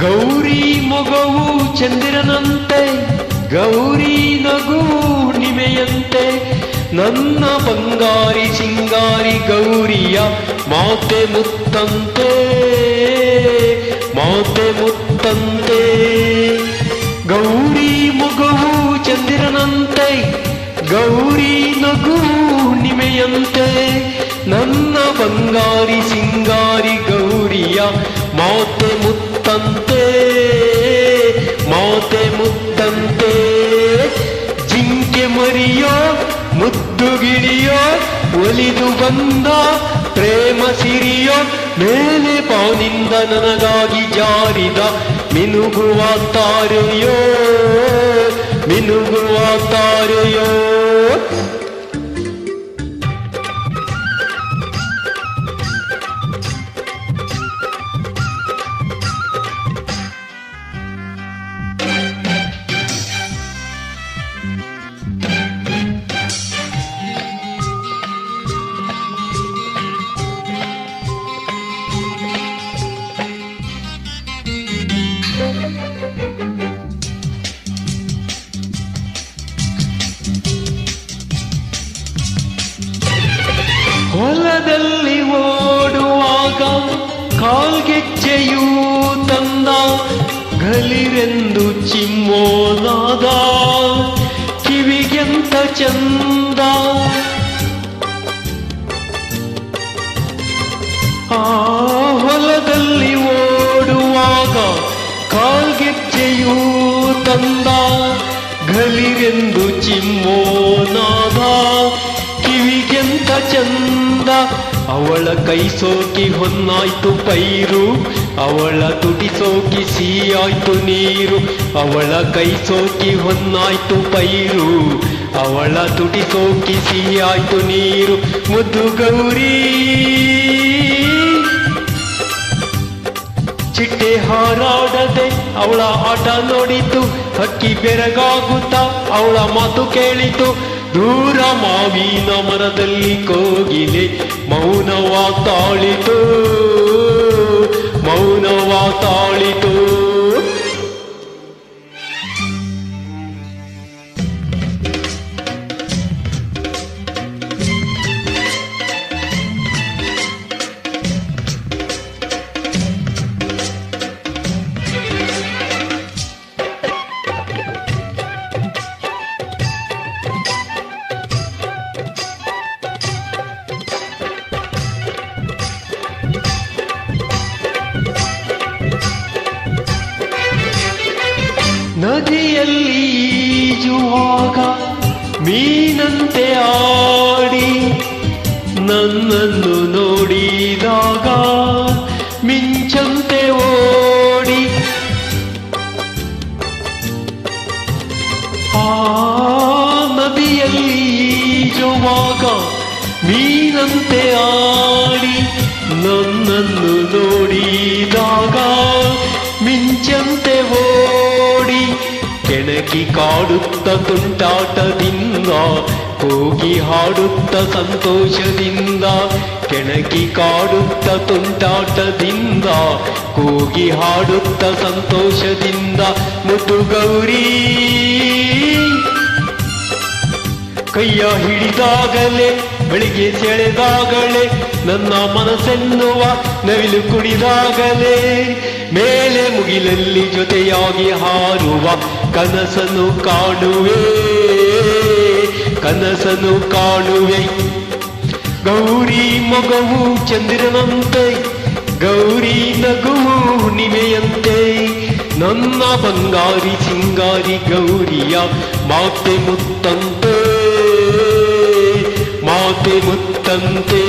ಗೌರಿ ಮೊಗವು ಚಂದಿರನಂತೆ, ಗೌರಿ ನಗು ನಿಮೆಯಂತೆ. ನನ್ನ ಬಂಗಾರಿ ಸಿಂಗಾರಿ ಗೌರಿಯ ಮಾತೆ ಮುತ್ತಂತೆ ಮಾತೆ ಮುತ್ತಂತೆ. ಗೌರಿ ಮೊಗವು ಚಂದಿರನಂತೆ, ಗೌರಿ ನಗು ನಿಮೆಯಂತೆ. ನನ್ನ ಬಂಗಾರಿ ಸಿಂಗಾರಿ ಗೌರಿಯ ಮಾತೆ ಮುತ್ತಂತೆ ಮಾತೆ ಮುತ್ತಂತೆ ಜಿಂಕೆ ಮರಿಯೋ ಮುದ್ದು ಗಿಳಿಯೋ ಒಲಿದು ಬಂದ ಪ್ರೇಮ ಸಿರಿಯೋ ಮೇಲೆ ಪಾನಿಂದ ನನಗಾಗಿ ಜಾರಿದ ಮಿನುಗುವ ತಾರೆಯೋ ಮಿನುಗುವ ತಾರೆಯೋ ಕಾಲ್ಗೆಜ್ಜೆಯೂ ತಂದ ಗಲಿರೆಂದು ಚಿಮ್ಮೋನಾದ ಕಿವಿಗೆಂತ ಚಂದ ಆ ಹೊಲದಲ್ಲಿ ಓಡುವಾಗ ಕಾಲ್ಗೆಜ್ಜೆಯೂ ತಂದ ಗಲಿರೆಂದು ಚಿಮ್ಮೋನಾದ ಕಿವಿಗೆಂತ ಚಂದ ಅವಳ ಕೈ ಸೋಕಿ ಹೊನ್ನಾಯ್ತು ಪೈರು, ಅವಳ ತುಟಿ ಸೋಕಿ ಸಿಹಿಯಾಯ್ತು ನೀರು, ಅವಳ ಕೈ ಸೋಕಿ ಹೊನ್ನಾಯ್ತು ಪೈರು, ಅವಳ ತುಟಿ ಸೋಕಿ ಸಿಹಿಯಾಯ್ತು ನೀರು. ಮುದ್ದು ಗೌರಿ, ಚಿಟ್ಟೆ ಹಾರಾಡದೆ ಅವಳ ಆಟ ನೋಡಿತು, ಹಕ್ಕಿ ಬೆರಗಾಗುತ್ತಾ ಅವಳ ಮಾತು ಕೇಳಿತು. ದೂರ ಮಾವಿನ ಮರದಲ್ಲಿ ಕೋಗಿಲೆ ಮೌನವಾ ತಾಳಿತು ಮೌನವಾ ತಾಳಿತು ನದಿಯಲ್ಲಿ ಈಜುವಾಗ ಮೀನಂತೆ ಆಡಿ ನನ್ನನ್ನು ನೋಡಿದಾಗ ಮಿಂಚಂತೆ ಓಡಿ. ಆ ನದಿಯಲ್ಲಿ ಈಜುವಾಗ ಮೀನಂತೆ ಆಡಿ ನನ್ನನ್ನು ನೋಡಿದಾಗ ಮಿಂಚಂತೆ ಓಡಿ ಕೆಣಕಿ ಕಾಡುತ್ತ ತುಂಟಾಟದಿಂದ ಕೂಗಿ ಹಾಡುತ್ತ ಸಂತೋಷದಿಂದ ಕೆಣಕಿ ಕಾಡುತ್ತ ತುಂಟಾಟದಿಂದ ಕೂಗಿ ಹಾಡುತ್ತ ಸಂತೋಷದಿಂದ ಮುದ್ದು ಗೌರಿ ಕೈಯ ಹಿಡಿದಾಗಲೇ, ಬೆಳಿಗ್ಗೆ ಸೆಳೆದಾಗಲೇ, ನನ್ನ ಮನಸ್ಸೆನ್ನುವ ನವಿಲು ಕುಡಿದಾಗಲೇ, ಮೇಲೆ ಮುಗಿಲಲ್ಲಿ ಜೊತೆಯಾಗಿ ಹಾರುವ ಕನಸನ್ನು ಕಾಣುವೆ ಕನಸನ್ನು ಕಾಣುವೆ. ಗೌರಿ ಮಗವು ಚಂದಿರನಂತೆ, ಗೌರಿ ನಗುವು ಹುಣ್ಣಿಮೆಯಂತೆ, ನನ್ನ ಬಂಗಾರಿ ಸಿಂಗಾರಿ ಗೌರಿಯ ಮಾತೆ ಮುತ್ತಂತೆ. ಮಾತೆ ಮುತ್ತಂತೆ